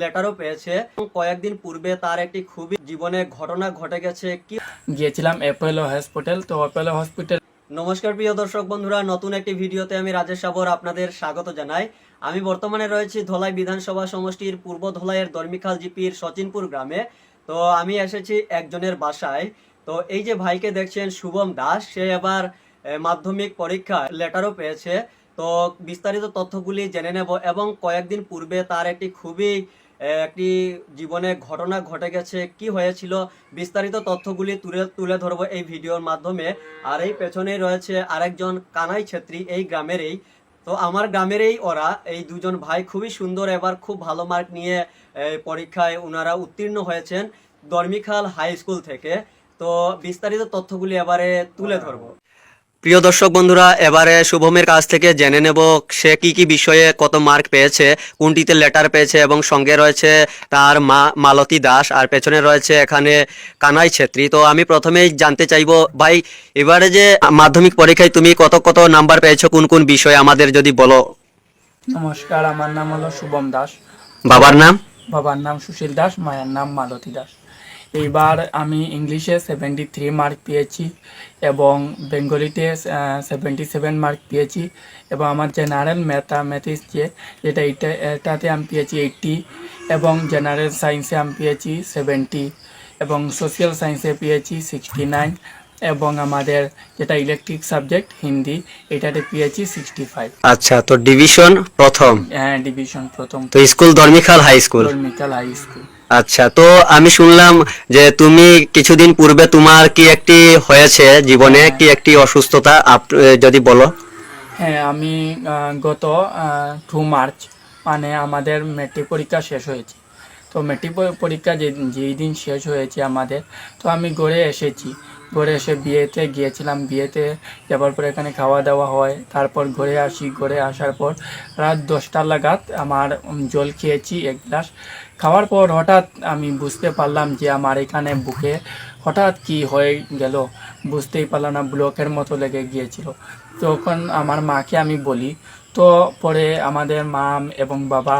লেটারও পেয়েছে। কয়েকদিন পূর্বে তার একটি খুবই জীবনে ঘটনা ঘটে গেছে। কি গিয়েছিলাম অ্যাপোলো হসপিটাল তো অ্যাপোলো হসপিটাল নমস্কার প্রিয় দর্শক বন্ধুরা নতুন একটি ভিডিওতে আমি রাজেশ সাবর আপনাদের স্বাগত জানাই। আমি বর্তমানে রয়েছি ধলাই বিধানসভা সমষ্টির পূর্ব ধলাইয়ের দর্মিখাল জিপির সচিনপুর গ্রামে। তো আমি এসেছি একজনের বাসায়। তো এই যে ভাইকে দেখছেন শুভম দাস সে এবার মাধ্যমিক পরীক্ষা লেটারও পেয়েছে। তো বিস্তারিত তথ্যগুলি জেনে নেব এবং কয়েকদিন পূর্বে তার একটি খুবই একটি জীবনে ঘটনা ঘটে গেছে, কি হয়েছিল, বিস্তারিত তথ্যগুলি তুলে তুলে ধরবো এই ভিডিওর মাধ্যমে। আর এই পেছনেই রয়েছে আরেকজন কানাই ছেত্রী এই গ্রামেরই। তো আমার গ্রামেরই ওরা, এই দুজন ভাই খুবই সুন্দর, এবার খুব ভালো মার্ক নিয়ে পরীক্ষায় ওনারা উত্তীর্ণ হয়েছেন দর্মিখাল হাই স্কুল থেকে। তো বিস্তারিত তথ্যগুলি এবারে তুলে ধরবো। প্রিয় দর্শক বন্ধুরা এবারে শুভমের কাছ থেকে জেনে নেব সে কি কি বিষয়ে কত মার্ক পেয়েছে কোনটিতে লেটার পেয়েছে এবং সঙ্গে রয়েছে তার মা মালতী দাস আর পেছনে রয়েছে এখানে কানাই ছেত্রী। তো আমি প্রথমেই জানতে চাইব ভাই এবারে যে মাধ্যমিক পরীক্ষায় তুমি কত কত নাম্বার পেয়েছ কোন কোন বিষয়ে আমাদের যদি বলো। নমস্কার আমার নাম হলো শুভম দাস। বাবার নাম? বাবার নাম সুশীল দাস মায়ের নাম মালতী দাস। এইবার আমি ইংলিশে সেভেন্টি থ্রি মার্ক পেয়েছি এবং বেঙ্গলিতে সেভেন্টি সেভেন মার্ক পেয়েছি এবং আমার জেনারেল ম্যাথামেটিক্স যে যেটা এটা এটাতে আমি পেয়েছি এইটটি এবং জেনারেল সায়েন্সে আমি পেয়েছি সেভেন্টি এবং সোশ্যাল সায়েন্সে পেয়েছি সিক্সটি নাইন এবং আমাদের যেটা ইলেকট্রিক সাবজেক্ট হিন্দি এটাতে পেয়েছি সিক্সটি ফাইভ আচ্ছা তো ডিভিশন প্রথম। হ্যাঁ ডিভিশন প্রথম। তো স্কুল ধর্মিকাল হাই স্কুল মিকাল হাই স্কুল আচ্ছা তো আমি শুনলাম যে তুমি কিছুদিন পূর্বে তোমার কি একটি হয়েছে জীবনে? কি একটি অসুস্থতা? যদি বলো। হ্যাঁ আমি গত টু মার্চ মানে আমাদের মেট্রিক পরীক্ষা শেষ হয়েছে। তো মেট্রিক পরীক্ষা যে যেই দিন শেষ হয়েছে আমাদের তো আমি গড়ে এসেছি। ঘরে এসে বিয়েতে গিয়েছিলাম। বিয়েতে যাবার পর এখানে খাওয়া দাওয়া হয়। তারপর ঘরে আসি। ঘরে আসার পর রাত দশটা লাগাত আমার জল খেয়েছি এক গ্লাস। খাওয়ার পর হঠাৎ আমি বুঝতে পারলাম যে আমার এখানে বুকে হঠাৎ কি হয়ে গেল। বুঝতেই পারলাম না, ব্লকের মতো লেগে গিয়েছিল। তখন আমার মাকে আমি বলি, তো পরে আমাদের মা এবং বাবা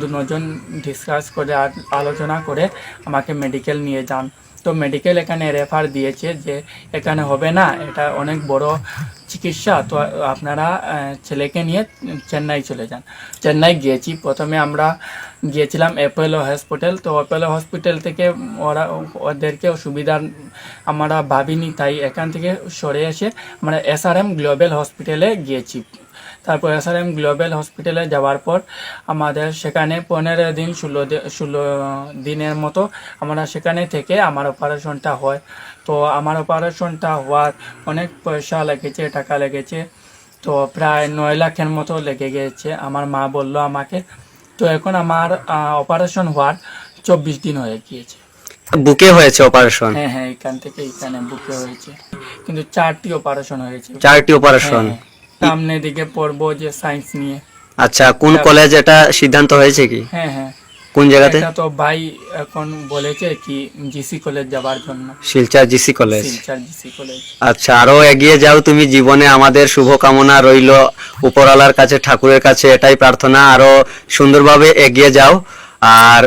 দুজন ডিসকাস করে আলোচনা করে আমাকে মেডিকেল নিয়ে যান। তো মেডিকেল এখানে রেফার দিয়েছে যে এখানে হবে না, এটা অনেক বড় চিকিৎসা। তো আপনারা ছেলেকে নিয়ে চেন্নাই চলে যান। চেন্নাই গিয়েছি। প্রথমে আমরা গিয়েছিলাম অ্যাপোলো হসপিটাল তো অ্যাপোলো হসপিটাল থেকে ওরা, ওদেরকে সুবিধা আমরা ভাবিনি, তাই এখান থেকে সরে এসে আমরা এসআরএম গ্লোবাল হসপিটালে গিয়েছি। তারপর এসআরএম গ্লোবাল হসপিটালে যাওয়ার পর আমাদের সেখানে পনেরো দিন ষোলো ষোলো দিনের মতো আমরা সেখানে থেকে আমার অপারেশনটা হয়। তো আমার অপারেশনটা হওয়ার অনেক পয়সা লেগেছে টাকা লেগেছে। তো প্রায় নয় লাখের মতো লেগে গেছে। আমার মা বলল আমাকে তো এখন আমার অপারেশন হওয়ার চব্বিশ দিন হয়ে গিয়েছে। বুকে হয়েছে অপারেশন হ্যাঁ হ্যাঁ এখান থেকে এখানে বুকে হয়েছে। কিন্তু চারটি অপারেশন হয়েছে। চারটি অপারেশন সামনের দিকে পড়ব যে সায়েন্স নিয়ে। আচ্ছা কোন কলেজ এটা সিদ্ধান্ত হয়েছে কি? হ্যাঁ হ্যাঁ। কোন জায়গাতে? এটা তো ভাই এখন বলেছে কি জিসি কলেজ যাবার জন্য। Silchar GC college Silchar GC college আচ্ছা আরও এগিয়ে যাও তুমি জীবনে। আমাদের শুভকামনা রইল উপরওয়ালার কাছে ঠাকুরের কাছে এটাই প্রার্থনা। আরও সুন্দরভাবে এগিয়ে যাও। আর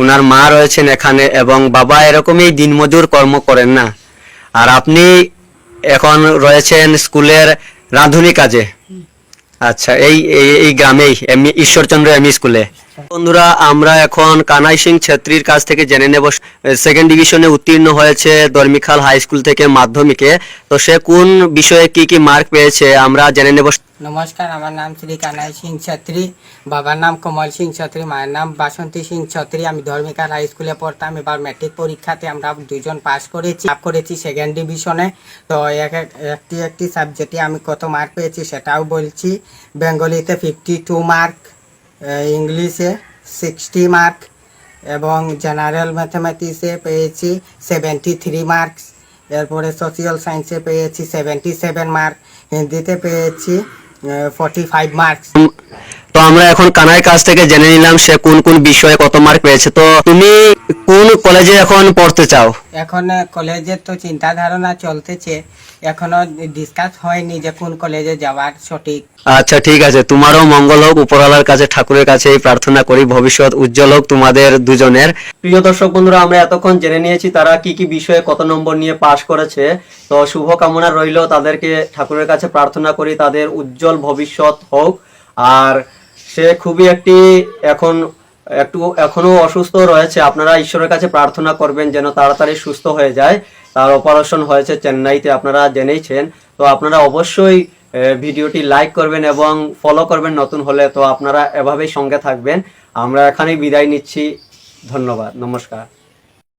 উনার মা রয়েছেন এখানে এবং বাবা এরকমই দিনমজুর কর্ম করেন না। আর আপনি এখন রয়েছেন স্কুলের রাঁধুনি কাজে। আচ্ছা এই এই- গ্রামেই ঈশ্বরচন্দ্র এম স্কুলে। বন্ধুরা, আমরা এখন কানাই সিং ছেত্রীর কাছ থেকে জেনে নেব সেকেন্ড ডিভিশনে উত্তীর্ণ হয়েছে দর্মিখাল হাই স্কুল থেকে মাধ্যমিকে। তো সে কোন বিষয়ে কি কি মার্ক পেয়েছে, আমরা জেনে নেব। নমস্কার, আমার নাম শ্রী কানাই সিং ছত্রী, বাবার নাম কমল সিং ছত্রী, মায়ের নাম বাসন্তী সিং ছত্রী। আমি ধর্মিকার হাই স্কুলে পড়তাম, এবার ম্যাট্রিক পরীক্ষাতে আমরা দুজন পাস করেছি লাভ করেছি সেকেন্ড ডিভিশনে তো এক এক- একটি একটি সাবজেক্টে আমি কত মার্ক পেয়েছি সেটাও বলছি। বেঙ্গলিতে ফিফটি টু মার্ক ইংলিশে সিক্সটি মার্ক এবং জেনারেল ম্যাথামেটিক্সে পেয়েছি সেভেন্টি থ্রি মার্কস এরপরে সোশিয়াল সায়েন্সে পেয়েছি সেভেন্টি সেভেন মার্ক হিন্দিতে পেয়েছি ফর্টি ফাইভ মার্কস আমরা এখন কানার কাছ থেকে জেনে নিলাম সে কোন কোন বিষয়ে কত মার্ক পেয়েছে। তো তুমি কোন কলেজে এখন পড়তে চাও? এখন কলেজের তো চিন্তা ধারণা চলতেছে। এখনও ডিসকাস হয়নি যে কোন কলেজে যাওয়ার সঠিক। আচ্ছা ঠিক আছে। তোমারও মঙ্গল হোক উপরওয়ালার কাছে ঠাকুরের কাছে এই প্রার্থনা করি ভবিষ্যৎ উজ্জ্বল হোক তোমাদের দুজনের। প্রিয় দর্শক বন্ধুরা আমরা এতক্ষণ জেনে নিয়েছি তারা কি কি বিষয়ে কত নম্বর নিয়ে পাশ করেছে। তো শুভ কামনা রইল তাদেরকে। ঠাকুরের কাছে প্রার্থনা করি তাদের উজ্জ্বল ভবিষ্যৎ হোক। আর সে খুবই একটি এখন একটু এখনও অসুস্থ রয়েছে। আপনারা ঈশ্বরের কাছে প্রার্থনা করবেন যেন তাড়াতাড়ি সুস্থ হয়ে যায়। তার অপারেশন হয়েছে চেন্নাইতে, আপনারা জেনেইছেন। তো আপনারা অবশ্যই ভিডিওটি লাইক করবেন এবং ফলো করবেন নতুন হলে। তো আপনারা এভাবেই সঙ্গে থাকবেন। আমরা এখানেই বিদায় নিচ্ছি। ধন্যবাদ। নমস্কার।